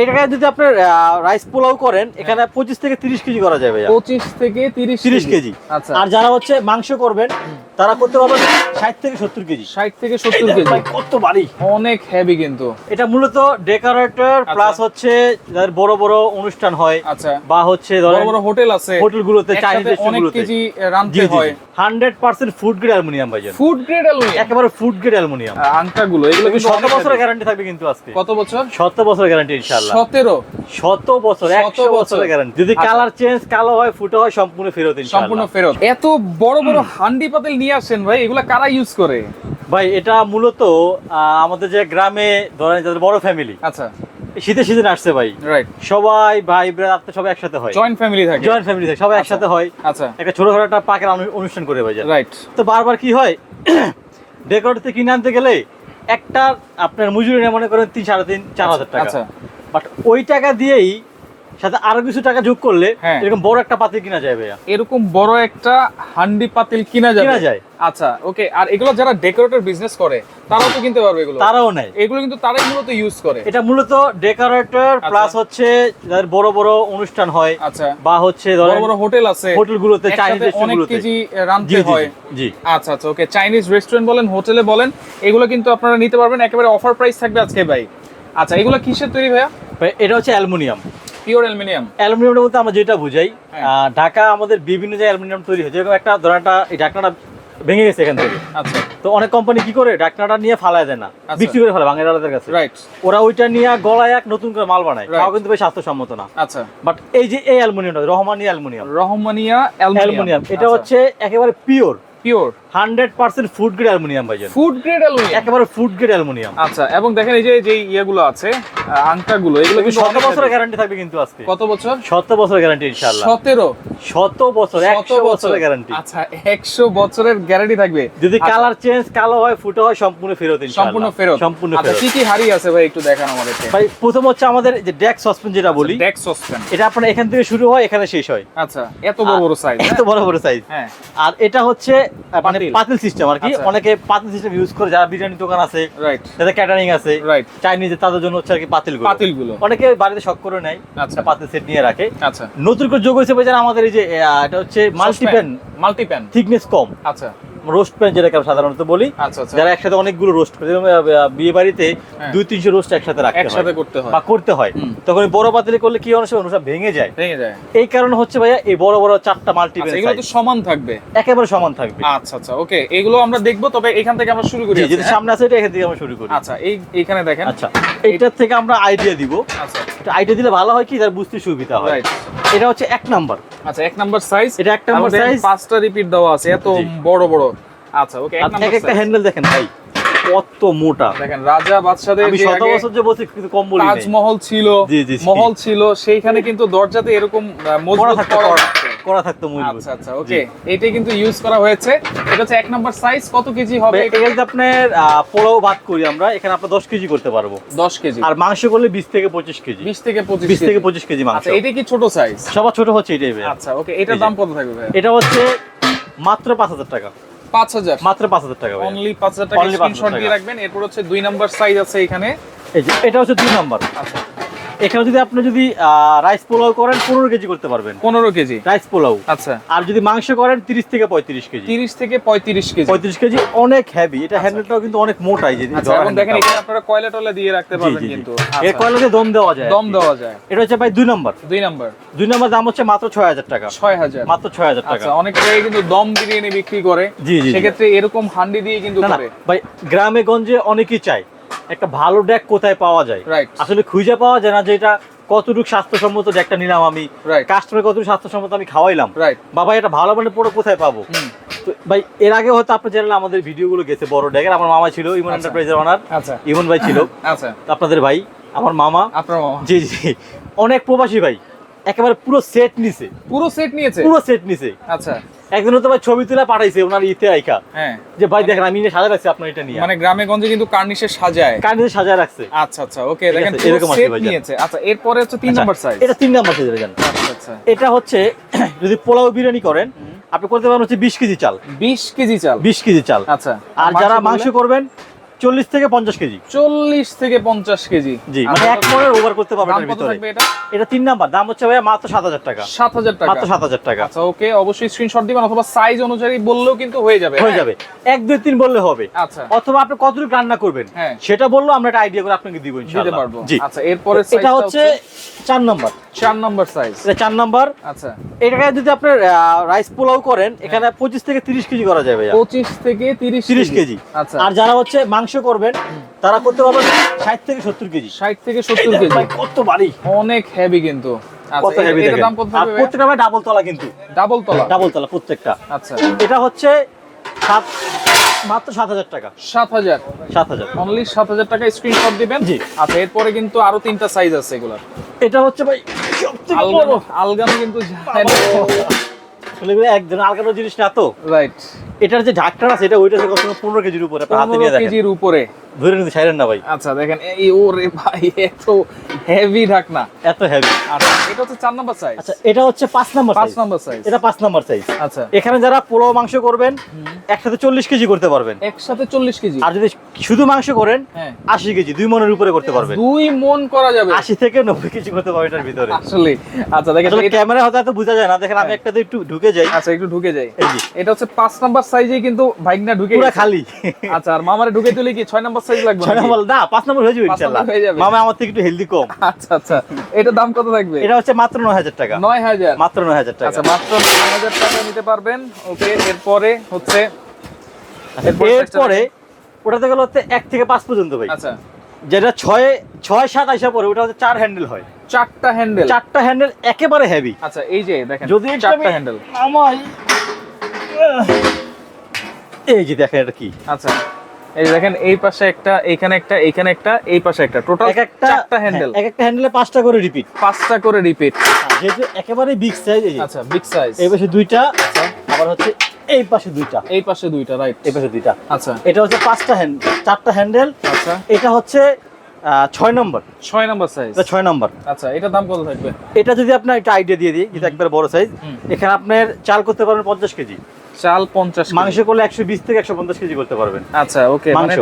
এটাকে যদি আপনার রাইস পোলাও করেন এখানে পঁচিশ থেকে তিরিশ কেজি করা যাবে পঁচিশ থেকে তিরিশ তিরিশ কেজি। আচ্ছা। আর যারা হচ্ছে মাংস করবেন তারা করতে পারবেন ষাট থেকে সত্তর কেজি। ষাট থেকে সত্তর কেজি। কত বাড়ি? অনেক হেভি কিন্তু। এটা মূলত ডেকোরেটর প্লাস হচ্ছে যাদের বড় বড় অনুষ্ঠান হয় আচ্ছা। বা হচ্ছে বড় বড় হোটেল আছে। হোটেলগুলোতে চাইনিজ অনেক কেজি রাঁধতে হয়। Hundred percent food grade aluminium ভাইজান। ফুড গ্রেড অ্যালুমিনিয়াম একেবারে ফুড গ্রেড অ্যালুমিনিয়াম আংটা গুলো এগুলো কিন্তু শত বছরের গ্যারান্টি থাকবে কিন্তু আজকে। কত বছর? শত বছরের গ্যারান্টি ইনশাআল্লাহ। সতেরো। শত বছর একশো বছর। বছরের গ্যারান্টি যদি আচ্ছা। কালার চেঞ্জ কালো হয় ফুটো হয় সম্পূর্ণ ফেরত সম্পূর্ণ ফেরত। এত বড় বড় হান্ডি পাতিল নিয়ে আসেন ভাই এগুলা কারা ইউজ করে? ভাই এটা মূলত আমাদের যে গ্রামে ধরেন যাদের বড় ফ্যামিলি আচ্ছা। শীতের সিজন আসছে ভাই। রাইট সবাই ভাই ব্রাদার আত্মীয় সবাই একসাথে হয়। জয়েন্ট ফ্যামিলি থাকে। জয়েন্ট ফ্যামিলি থাকে সবাই একসাথে হয়। আচ্ছা। একটা ছোটখাটো একটা পাকের অনুষ্ঠান করে ভাই রাইট তো বারবার কি হয় ডেকোরেট থেকে কিনে আনতে গেলে একটা আপনার মজুরি মনে করেন তিন সাড়ে তিন চার হাজার টাকা। আচ্ছা। বাট ওই টাকা দিয়েই সাথে আরও কিছু টাকা যোগ করলে হ্যাঁ। এরকম বড় একটা পাতি কিনা যায় ভাইয়া। এরকম বড় একটা হান্ডি পাতিল কিনা যাবে। কিনা যায়। আচ্ছা ওকে আর এগুলো যারা ডেকোরেটর বিজনেস করে তারাও তো কিনতে পারবে এগুলো। তারাও নেয়। এগুলো কিন্তু তারাই মূলত ইউজ করে। এটা মূলত ডেকোরেটর প্লাস হচ্ছে যাদের বড় বড় অনুষ্ঠান হয় আচ্ছা। বা হচ্ছে বড় বড় হোটেল আছে হোটেলগুলোতে চাইনিজ অনেক কেজি রাঁধতে হয়। জি। আচ্ছা আচ্ছা ওকে চাইনিজ রেস্টুরেন্ট বলেন হোটেলে বলেন এগুলো কিন্তু আপনারা নিতে পারবেন একেবারে অফার প্রাইস থাকবে আজকে ভাই। আচ্ছা এগুলো কিসের তৈরি ভাইয়া? ভাই, এটা হচ্ছে অ্যালুমিনিয়াম। Pure aluminium? অ্যালুমিনিয়ামের মধ্যে আমরা যেটা বুঝাই হ্যাঁ। ঢাকা আমাদের বিভিন্ন যে অ্যালুমিনিয়াম তৈরি হয়। যেরকম একটা ধরেন একটা এই ঢাকনাটা ভেঙে গেছে এখান থেকে। আচ্ছা। তো অনেক কোম্পানি কি করে ঢাকনাটা নিয়ে ফালায় দেয় না আচ্ছা। বিক্রি করে ফেলে বাঙালিদের কাছে। রাইট ওরা ওইটা নিয়ে গলায় এক নতুন করে মাল বানায়. তাও কিন্তু বেশ স্বাস্থ্যসম্মত না। আচ্ছা। বাট এই যে এই অ্যালুমিনিয়ামটা রহমানি অ্যালুমিনিয়াম। রহমানিয়া অ্যালুমিনিয়াম। এটা আচ্ছা। হচ্ছে একেবারে pure. Pure hundred percent food grade aluminium ভাইজান ফুড গ্রেড অ্যালুমিনিয়াম? একেবারে ফুড গ্রেড অ্যালুমিনিয়াম। আচ্ছা এবং দেখেন এই যে যে ইয়েগুলো আছে আংটা এগুলো কিন্তু শত বছরের গ্যারান্টি থাকবে কিন্তু আজকে। কত বছর? শত বছরের গ্যারান্টি ইনশাআল্লাহ। সতেরো? শত বছর একশো বছরের গ্যারান্টি আচ্ছা একশো বছরের গ্যারান্টি থাকবে। যদি আচ্ছা, কালার চেঞ্জ কালো হয় ফুটো হয় সম্পূর্ণ ফেরত ইনশাআল্লাহ। সম্পূর্ণ ফেরত। সম্পূর্ণ আচ্ছা কি কি হাড়ি আছে ভাই একটু দেখান আমাদেরকে। ভাই প্রথম হচ্ছে আমাদের যে ডেক সসপেন যেটা বলি ডেক সসপ্যান এটা আপনার এখান থেকে শুরু হয় এখানে শেষ হয়। আচ্ছা এত বড় বড় সাইজ এত বড় বড় সাইজ হ্যাঁ। আর এটা হচ্ছে মানে পাতিল। পাতিল সিস্টেম আর কি। আচ্ছা। অনেকে পাতিল সিস্টেম ইউজ করে যারা বিরিয়ানি দোকান আছে রাইট যাদের ক্যাটারিং আছে রাইট চাইনিজ তাদের জন্য হচ্ছে আর কি পাতিলগুলো অনেকে বাড়িতে শখ করে নেয় আচ্ছা। পাতিল সেট নিয়ে রাখে। আচ্ছা। নতুন করে যোগ হয়েছে আমাদের এই যে এটা হচ্ছে মাল্টিপ্যান মাল্টিপ্যান থিকনেস কম। আচ্ছা। রোস্ট প্যান যেটাকে আমরা সাধারণত বলি আচ্ছা আচ্ছা। যারা একসাথে অনেকগুলো রোস্ট করে বিয়ে বাড়িতে হ্যাঁ। দুই তিনশো রোস্ট একসাথে রাখতে একসাথে করতে হয়। বা করতে হয়। তখন বড় পাতিলে করলে কি অনেক সময় ভেঙে যায়। ভেঙে যায়। এই কারণে হচ্ছে ভাইয়া এই বড় বড় চারটা মাল্টি আচ্ছা এগুলো তো সমান থাকবে। একেবারে সমান থাকবে। আচ্ছা আচ্ছা ওকে এগুলো আমরা দেখব তবে এখান থেকে আমরা শুরু করি যেটা হ্যাঁ? সামনে আছে এটা এখান থেকে আমরা শুরু করি। আচ্ছা এই এখানে দেখেন। আচ্ছা এইটার থেকে আমরা আইডিয়া দিব। আচ্ছা। আইডিয়া দিলে ভালো হয় কি? তার বুঝতে সুবিধা হয়। এটা হচ্ছে এক নাম্বার আচ্ছা এক নাম্বার সাইজ এটা এক নাম্বার সাইজ পাঁচটা রিপিট দেওয়া আছে এত বড় বড়। আচ্ছা ওকে এক এক নাম্বার একটা হ্যান্ডেল দেখেন ভাই কত মোটা। দেখেন রাজা বাদশাদের আমি শত বছর যে বলছি কিন্তু কম বলি তাজমহল ছিল। মহল ছিল সেইখানে কিন্তু দরজাতে এরকম মজবুত করা করা- থাকতো। মজবুত আচ্ছা আচ্ছা ওকে এটাই কিন্তু ইউজ করা হয়েছে। এটা হচ্ছে এক নাম্বার সাইজ কত কেজি হবে? যদি আপনার পোলাও ভাত করি আমরা এখানে আপনার দশ কেজি করতে পারব। দশ কেজি। আর মাংস করলে বিশ থেকে পঁচিশ কেজি। বিশ থেকে পঁচিশ বিশ থেকে কেজি। পঁচিশ কেজি মাংস। আচ্ছা এটা কি ছোট সাইজ সবার ছোট হচ্ছে এটাই আচ্ছা ওকে এটার দাম কত থাকবে এটা হচ্ছে মাত্র পাঁচ হাজার টাকা। পাঁচ হাজার। মাত্র পাঁচ হাজার টাকা অনলি পাঁচ হাজার টাকা 5,000 স্ক্রিনশট দিয়ে টাকা। রাখবেন। এরপর হচ্ছে দুই নাম্বার সাইজ আছে এখানে। এই যে এটা হচ্ছে দুই নাম্বার আচ্ছা। এখানে যদি আপনি যদি রাইস পোলাও করেন পনেরো কেজি করতে পারবেন। পনেরো কেজি। রাইস পোলাও। আচ্ছা। আর যদি মাংস করেন তিরিশ থেকে পঁয়ত্রিশ কেজি। তিরিশ থেকে পঁয়ত্রিশ কেজি। পঁয়ত্রিশ কেজি অনেক হেভি এটা হ্যান্ডেলটাও কিন্তু অনেক মোটাই যে আচ্ছা দেখেন এখানে আপনারা কয়লা টয়লা দিয়ে রাখতে পারবেন কিন্তু। এর আচ্ছা, কয়লাতে দম দেওয়া যায়। দম দেওয়া যায়। এটা হচ্ছে ভাই দুই নাম্বার। দুই নাম্বার। দুই নাম্বার দাম হচ্ছে মাত্র ছয় হাজার টাকা। ছয় হাজার। মাত্র ছয় হাজার টাকা। আচ্ছা অনেক জায়গায় কিন্তু দম বিরিয়ানি বিক্রি করে। জি, জি। সেক্ষেত্রে এরকম হান্ডি দিয়ে কিন্তু ভাই গ্রামে গঞ্জে অনেকেই চায়। একটা ভালো ডেক কোথায় পাওয়া যায়? আসলে খুঁজে পাওয়া যায় না যে এটা কতটুকু স্বাস্থ্যসম্মত ডেকটা নিলাম আমি। কাস্টমার কতটুকু স্বাস্থ্যসম্মত আমি খাওয়াইলাম। বাবা এটা ভালো মানে পড়ে কোথায় পাবো? তো ভাই এর আগে হয়তো আপনি জানেন আমাদের ভিডিওগুলো গেছে বড় ডেকের আমার মামা ছিল ইমন। এন্টারপ্রাইজের আচ্ছা। ইমন ভাই ছিল। আচ্ছা। আপনাদের ভাই আমার মামা। আপনার মামা। জি জি। অনেক প্রবাসী ভাই। একেবারে পুরো সেট নিছে। পুরো সেট নিয়েছে? পুরো সেট নিছে। আচ্ছা। একজন তো ভাই ছবি তুলে পাঠাইছে ওনার ইতে আইকা। হ্যাঁ। যে ভাই দেখেন আমি সাজা রাখছি আপনার এটা নিয়ে। মানে গ্রামে গঞ্জে কিন্তু কার্নিশে সাজায়। কার্নিশে সাজায় রাখছে। আচ্ছা আচ্ছা ওকে দেখেন এরকম আছে ভাই নিয়েছে। আচ্ছা এরপরে হচ্ছে তিন আচ্ছা, নাম্বার সাইজ এটা তিন নাম্বার সাইজ জান আচ্ছা আচ্ছা। এটা হচ্ছে যদি পোলাও বিরিয়ানি করেন আপনি করতে পারেন হচ্ছে বিশ কেজি চাল। বিশ কেজি চাল। বিশ কেজি চাল। আচ্ছা আর যারা মাংস করবেন চল্লিশ থেকে পঞ্চাশ কেজি। চল্লিশ থেকে পঞ্চাশ কেজি। জি মানে এক মনের ওভার করতে পারবে এটার ভিতরে। এটা? তিন নাম্বার দাম হচ্ছে ভাইয়া মাত্র সাত হাজার টাকা। সাত হাজার টাকা। মাত্র সাত হাজার টাকা। আচ্ছা ওকে অবশ্যই স্ক্রিনশট দিবেন অথবা সাইজ অনুযায়ী বললেও কিন্তু হয়ে যাবে। হয়ে হ্যাঁ? যাবে। এক দুই তিন বললে হবে। আচ্ছা। অথবা আপনি কতটুকু রান্না করবেন হ্যাঁ। সেটা বলল আমরা একটা আইডিয়া করে আপনাকে দিব দিতে পারব। জি। আচ্ছা এরপরে এটা হচ্ছে চার নাম্বার। চার নাম্বার সাইজ এটা চার নাম্বার। আচ্ছা। এটাকে যদি আপনার রাইস পোলাও করেন এখানে পঁচিশ থেকে তিরিশ কেজি করা যাবে ভাইয়া। পঁচিশ থেকে তিরিশ তিরিশ কেজি। আচ্ছা। আর যারা হচ্ছে মাংস করবেন তারা করতে পারবেন ষাট থেকে সত্তর কেজি। ষাট থেকে সত্তর কেজি। কত বাড়ি? অনেক হেভি কিন্তু। কত আচ্ছা হেভি দাম কত আর প্রত্যেকটা ভাই ডাবল তলা কিন্তু। ডাবল তলা? ডাবল তলা প্রত্যেকটা। আচ্ছা। এটা হচ্ছে সাত মাত্র সাত হাজার টাকা। সাত হাজার? সাত হাজার। অনলি সাত হাজার টাকা স্ক্রিনশট দিবেন। জি। আচ্ছা এরপরে কিন্তু আরও তিনটা সাইজ আছে এগুলার। এটা হচ্ছে ভাই আলগানো কিন্তু আসলে এগুলো একদম জিনিস না তো? রাইট এটার যে ঢাকটা আছে এটা ওইটা কত পনেরো কেজির উপরে আপনার হাতে নিয়ে দেখেন। কেজির উপরে। ধরে নিতে ছাইরেন না ভাই। আচ্ছা দেখেন এই ওরে ভাই এত হেভি ঢাকনা। এত হেভি আচ্ছা এটা হচ্ছে নাম্বার সাইজ আচ্ছা এটা হচ্ছে নাম্বার। নাম্বার সাইজ এটা নাম্বার সাইজ আচ্ছা। এখানে যারা পোলাও মাংস করবেন একসাথে চল্লিশ কেজি করতে পারবেন। একসাথে চল্লিশ কেজি। আর যদি শুধু মাংস করেন হ্যাঁ। আশি কেজি দুই মনের উপরে করতে পারবেন। দুই মন করা যাবে। আশি থেকে নব্বই কেজি করতে পারবেন এটার ভিতরে। আসলে। আচ্ছা দেখেন এটা ক্যামেরা হয়তো এত বোঝা যায় না। দেখেন আমি হ্যাঁ। একটাতে একটু ঢুকে যাই। আচ্ছা একটু ঢুকে যাই। এই যে। এটা হচ্ছে পাঁচ নাম্বার সাইজে কিন্তু ভাইগনা ঢুকে পুরো খালি। আচ্ছা আর মামারে ঢুকে তুলে কি ছয় নাম্বার সাইজ লাগবে ছয় নাকি? নম্বর না পাঁচ নম্বর হয়ে যাবে হয়ে যাবে। মামা আমার থেকে একটু হেলদি কম। আচ্ছা আচ্ছা। এটা দাম কত থাকবে? এটা হচ্ছে মাত্র নয় হাজার টাকা। নয় হাজার? মাত্র নয় হাজার টাকা। আচ্ছা মাত্র নয় হাজার টাকা নিতে পারবেন। ওকে এরপরে হচ্ছে এরপরে এরপরে ওটাতে গেলে হচ্ছে এক থেকে পাঁচ পর্যন্ত ভাই। আচ্ছা। যেটা ছয় ছয় সাত আইসা পরে ওটা হচ্ছে চার হ্যান্ডেল হয়। চারটা হ্যান্ডেল চারটা হ্যান্ডেল একেবারে হেভি আচ্ছা এই যে দেখেন যদি চারটা হ্যান্ডেল আমার এই যে দেখেন এটা কি। আচ্ছা। এই দেখেন এই পাশে একটা এইখানে একটা এইখানে একটা এই পাশে একটা। টোটাল এক একটা চারটা হ্যান্ডেল হ্যাঁ, এক একটা হ্যান্ডেলে পাঁচটা করে রিপিট পাঁচটা করে রিপিট যেহেতু একেবারে বিগ সাইজ এই আচ্ছা বিগ সাইজ এই পাশে দুইটা আবার হচ্ছে এই পাশে দুইটা। এই পাশে দুইটা রাইট এই পাশে দুইটা। আচ্ছা। এটা হচ্ছে পাঁচটা হ্যান্ড চারটা হ্যান্ডেল আচ্ছা। এটা হচ্ছে ছয় নম্বর ছয় নাম্বার সাইজ এটা ছয় নম্বর আচ্ছা এটার দাম কত থাকবে? এটা যদি আপনার একটা আইডিয়া দিয়ে দিই যেটা একবার বড় সাইজ এখানে আপনার চাল করতে পারবেন পঞ্চাশ কেজি। চাল পঞ্চাশ কেজি। মাংস করলে একশো বিশ থেকে একশো পঞ্চাশ কেজি করতে পারবেন। আচ্ছা ওকে মানে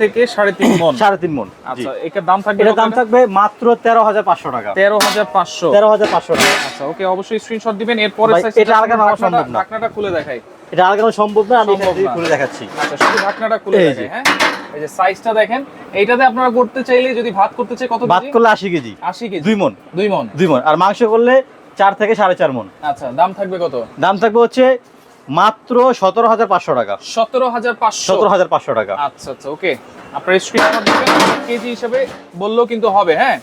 থেকে সাড়ে তিন মন সাড়ে তিন মন আচ্ছা এটার দাম থাকবে দাম থাকবে মাত্র তেরো হাজার পাঁচশো টাকা। তেরো হাজার পাঁচশো। তেরো হাজার পাঁচশো টাকা। আচ্ছা ওকে অবশ্যই স্ক্রিনশট দিবেন এরপরে এটা নেওয়া সম্ভব না। ঢাকনাটা খুলে দেখাই। এটা আলাদা সম্ভব না আমি খুলে দেখাচ্ছি। আচ্ছা শুধু ঢাকনাটা খুলে দেখাই হ্যাঁ? এই যে সাইজটা দেখেন এইটাতে আপনারা করতে চাইলে যদি ভাত করতে চাই কত ভাত করলে আশি কেজি। আশি কেজি। দুই মন দুই মন দুই মন আর মাংস করলে চার থেকে সাড়ে চার মন আচ্ছা দাম থাকবে কত? দাম থাকবে হচ্ছে মাত্র সতেরো হাজার পাঁচশো টাকা। সতেরো হাজার পাঁচশো? সতেরো হাজার পাঁচশো টাকা। আচ্ছা আচ্ছা ওকে। আপনার স্ক্রিনশট কেজি হিসেবে বললেও কিন্তু হবে হ্যাঁ?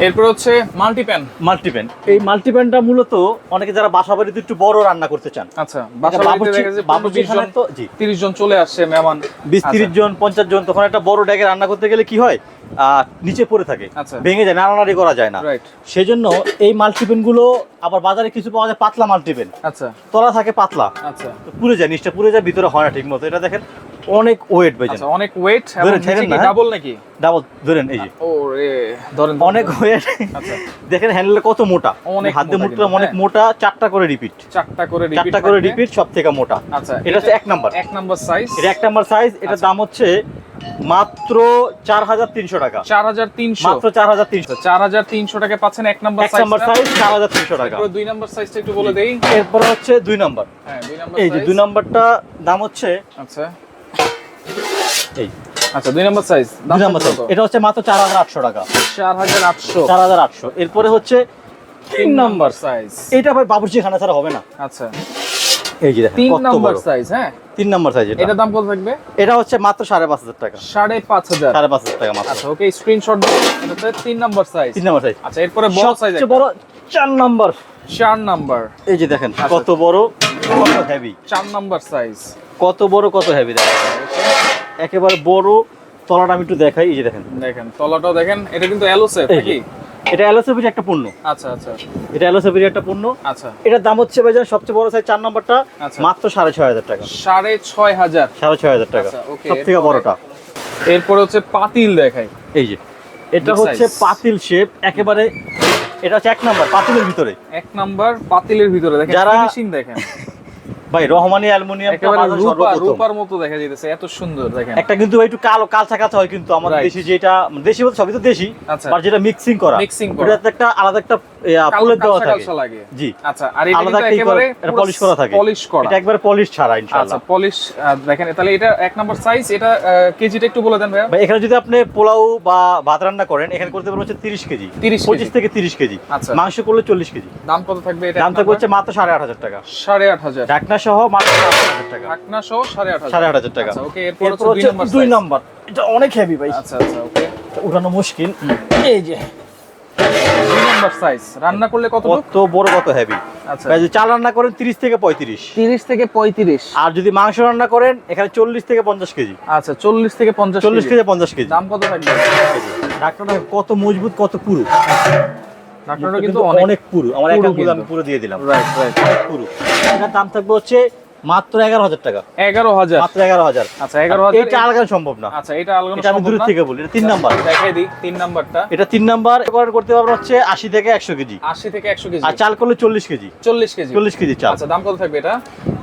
এরপর হচ্ছে মাল্টিপ্যান মাল্টিপেন এই মাল্টিপেনটা মূলত অনেকে যারা বাসা বাড়িতে একটু বড় রান্না করতে চান। আচ্ছা বাসা বাড়িতে জন জন চলে আসছে মেহমান। বিশ আচ্ছা। তিরিশ জন পঞ্চাশ জন তখন একটা বড় ড্যাগে রান্না করতে গেলে কি হয়? নিচে পড়ে থাকে। আচ্ছা। ভেঙে যায় নাড়ানাড়ি করা যায় না। রাইট সেজন্য এই মাল্টিপেনগুলো আবার বাজারে কিছু পাওয়া যায় পাতলা মাল্টিপেন আচ্ছা। তলা থাকে পাতলা। আচ্ছা। পুড়ে যায় নিচটা পুড়ে যায় ভিতরে হয় না ঠিক মতো এটা দেখেন অনেক ওয়েট ভাই আচ্ছা অনেক ওয়েট হ্যাঁ? ডাবল নাকি? ডাবল ধরেন এই যে। ও রে ধরেন অনেক ওয়েট আচ্ছা। দেখেন হ্যান্ডেল কত মোটা। অনেক হাত দিয়ে মোটা মুঠটা কিন্তু, অনেক হ্যাঁ। মোটা চারটা করে রিপিট চারটা করে repeat চারটা করে রিপিট সব থেকে মোটা। আচ্ছা এটা হচ্ছে এক নাম্বার এক নাম্বার সাইজ এটা এক নাম্বার সাইজ আচ্ছা। দাম হচ্ছে মাত্র চার হাজার তিনশো টাকা। চার হাজার তিনশো। মাত্র চার হাজার তিনশো। চার হাজার তিনশো টাকা পাচ্ছেন এক নাম্বার এক নাম্বার সাইজ চার হাজার তিনশো টাকা। দুই নাম্বার সাইজটা একটু বলে দেই। এরপর হচ্ছে দুই নাম্বার। হ্যাঁ এই যে দুই নাম্বারটা দাম হচ্ছে আচ্ছা। এই। আচ্ছা দুই নাম্বার সাইজ দুই নাম্বার সাইজ এটা হচ্ছে মাত্র চার হাজার আটশো টাকা। চার হাজার আটশো। চার হাজার আটশো। এরপরে হচ্ছে তিন নাম্বার সাইজ এইটা ভাই বাবুর্চি খানা ছাড়া হবে না। আচ্ছা। এই যে তিন নাম্বার সাইজ হ্যাঁ? তিন নাম্বার সাইজ এটা। দাম কত থাকবে? এটা হচ্ছে মাত্র সাড়ে পাঁচ হাজার টাকা। সাড়ে পাঁচ হাজার। সাড়ে পাঁচ হাজার টাকা মাত্র। আচ্ছা ওকে স্ক্রিনশট এটা তিন নাম্বার সাইজ তিন নাম্বার সাইজ আচ্ছা এরপরে বড় সাইজ বড় চার নাম্বার। চার নাম্বার। এই যে দেখেন আচ্ছা। কত বড় কত হেভি চার নাম্বার সাইজ কত বড় কত হেভি দেখেন। একেবারে বড় তলাটা আমি একটু দেখাই এই যে দেখেন। দেখেন তলাটাও দেখেন এটা কিন্তু যে। নাকি? এটা এলএসএফির একটা পণ্য। আচ্ছা আচ্ছা। এটা এলএসএফির একটা পণ্য। আচ্ছা। এটার দাম হচ্ছে ভাইজান সবচেয়ে বড় সাইজ চার নাম্বারটা আচ্ছা। মাত্র সাড়ে ছয় হাজার টাকা। সাড়ে ছয় হাজার। সাড়ে ছয় হাজার টাকা। আচ্ছা, সব থেকে বড়টা। এরপরে হচ্ছে পাতিল দেখাই। এই যে এটা হচ্ছে পাতিল শেপ একেবারে এটা হচ্ছে এক নাম্বার পাতিলের ভিতরে। এক নাম্বার পাতিলের ভিতরে দেখেন যারা- দেখেন। ভাই রহমানি অ্যালুমিনিয়াম রূপার মতো দেখা যাইতেছে এত সুন্দর দেখেন একটা কিন্তু একটু কালো কালচা কাঁচা হয় কিন্তু আমাদের. দেশি যেটা দেশি বলতে সবই তো দেশি আচ্ছা। আর যেটা মিক্সিং করা মিক্সিং করা। ওটাতে একটা আলাদা একটা ফুলের দেওয়া থাকে। জি। আচ্ছা আর এটা আলাদা একেবারে পলিশ করা থাকে। পলিশ করা। এটা একবারে পলিশ ছাড়া আচ্ছা পলিশ দেখেন তাহলে এটা এক নাম্বার সাইজ এটা কেজিটা একটু বলে দেন ভাই এখানে যদি আপনি পোলাও বা ভাত রান্না করেন এখানে করতে পারবেন হচ্ছে কেজি। 30 কেজি। পঁচিশ থেকে তিরিশ কেজি। আচ্ছা। মাংস করলে চল্লিশ কেজি। দাম কত থাকবে এটা দাম থাকবে হচ্ছে মাত্র সাড়ে আট হাজার টাকা। সাড়ে আট হাজার। ঢাকনা সহ মাত্র হাজার টাকা। ঢাকনা সহ সাড়ে আট সাড়ে হাজার আট হাজার টাকা। আচ্ছা ওকে এরপর এরপর হচ্ছে দুই নাম্বার এটা অনেক হেভি ভাই। আচ্ছা আচ্ছা ওকে উঠানো মুশকিল। এই যে। নাম্বার সাইজ রান্না করলে কত কত বড় কত হেভি আচ্ছা। যদি চাল রান্না করেন তিরিশ থেকে পঁয়ত্রিশ। তিরিশ থেকে পঁয়ত্রিশ। আর যদি মাংস রান্না করেন এখানে চল্লিশ থেকে পঞ্চাশ কেজি। আচ্ছা চল্লিশ থেকে পঞ্চাশ চল্লিশ কেজি। থেকে পঞ্চাশ কেজি। দাম কত থাকবে? ডাক্তারটা কত মজবুত কত পুরু। ঢাকনাটা কিন্তু অনেক অনেক পুরু। আমার এক আঙ্গুল আমি পুরো দিয়ে দিলাম। রাইট রাইট পুরু। এটার দাম থাকবে হচ্ছে মাত্র এগারো হাজার টাকা। এগারো হাজার? মাত্র এগারো হাজার। আচ্ছা এগারো হাজার এটা সম্ভব না। আচ্ছা এটা এটা আমি দূর থেকে বলি এটা তিন নাম্বার। দেখাই দিই তিন নাম্বারটা। এটা তিন নাম্বার ব্যবহার করতে পারবেন হচ্ছে আশি থেকে একশো কেজি। আশি থেকে একশো কেজি। আর চাল করলে চল্লিশ কেজি। চল্লিশ কেজি। চল্লিশ কেজি চাল। আচ্ছা দাম কত থাকবে এটা?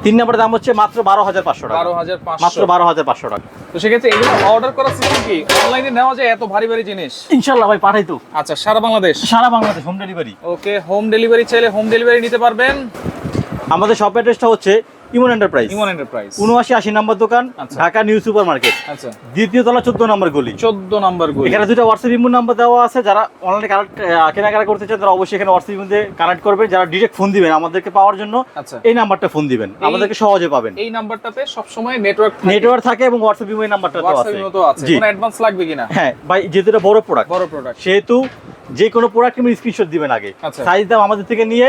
তিন নাম্বার দাম হচ্ছে মাত্র বারো হাজার পাঁচশো টাকা। বারো হাজার মাত্র বারো হাজার পাঁচশো টাকা। তো সেক্ষেত্রে এগুলো অর্ডার করার সিস্টেম কি? অনলাইনে নেওয়া যায় এত ভারী ভারী জিনিস? ইনশাল্লাহ ভাই পাঠাই তো। আচ্ছা সারা বাংলাদেশ? সারা Bangladesh home delivery okay home delivery চাইলে হোম ডেলিভারি নিতে পারবেন। আমাদের শপ অ্যাড্রেসটা হচ্ছে ইমন এন্টারপ্রাইজ ইমন এন্টারপ্রাইজ উনআশি আশি নম্বর দোকান আচ্ছা। ঢাকা নিউ সুপার মার্কেট আচ্ছা। দ্বিতীয় তলা চোদ্দ নম্বর গলি। চোদ্দ নাম্বার গুলি। এখানে দুটো হোয়াটসঅ্যাপ ইমো নাম্বার দেওয়া আছে যারা অনলাইনে কানেক্ট কেনাকাটা করতে চান তারা অবশ্যই এখানে হোয়াটসঅ্যাপ ইমোতে কানেক্ট করবেন যারা ডিরেক্ট ফোন দিবেন আমাদেরকে পাওয়ার জন্য আচ্ছা। এই নাম্বারটা ফোন দিবেন। আমাদেরকে সহজে পাবেন। এই নাম্বারটাতে সবসময় নেটওয়ার্ক নেটওয়ার্ক থাকে এবং হোয়াটসঅ্যাপ ইমো এই নাম্বারটা তো আছে। আছে। কোনো অ্যাডভান্স লাগবে কিনা? হ্যাঁ ভাই যেহেতু এটা বড় প্রোডাক্ট বড় প্রোডাক্ট সেহেতু যে কোনো প্রোডাক্ট আপনি স্ক্রিনশট দিবেন আগে। আচ্ছা। সাইজ দাম আমাদের থেকে নিয়ে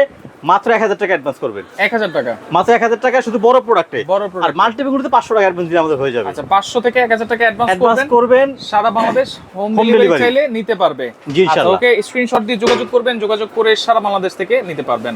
মাত্র এক হাজার টাকা অ্যাডভান্স করবেন। এক হাজার টাকা। মাত্র এক হাজার টাকা শুধু বড় প্রোডাক্টে বড় আর প্রোডাক্ট মাল্টিপ্যাকগুলোতে পাঁচশো টাকা অ্যাডভান্স দিলে আমাদের হয়ে যাবে। আচ্ছা পাঁচশো থেকে এক হাজার টাকা অ্যাডভান্স করবেন। সারা বাংলাদেশ হোম ডেলিভারি চাইলে নিতে পারবে। জি, ইনশাআল্লাহ। ওকে স্ক্রিনশট দিয়ে যোগাযোগ করবেন যোগাযোগ করে সারা বাংলাদেশ থেকে নিতে পারবেন।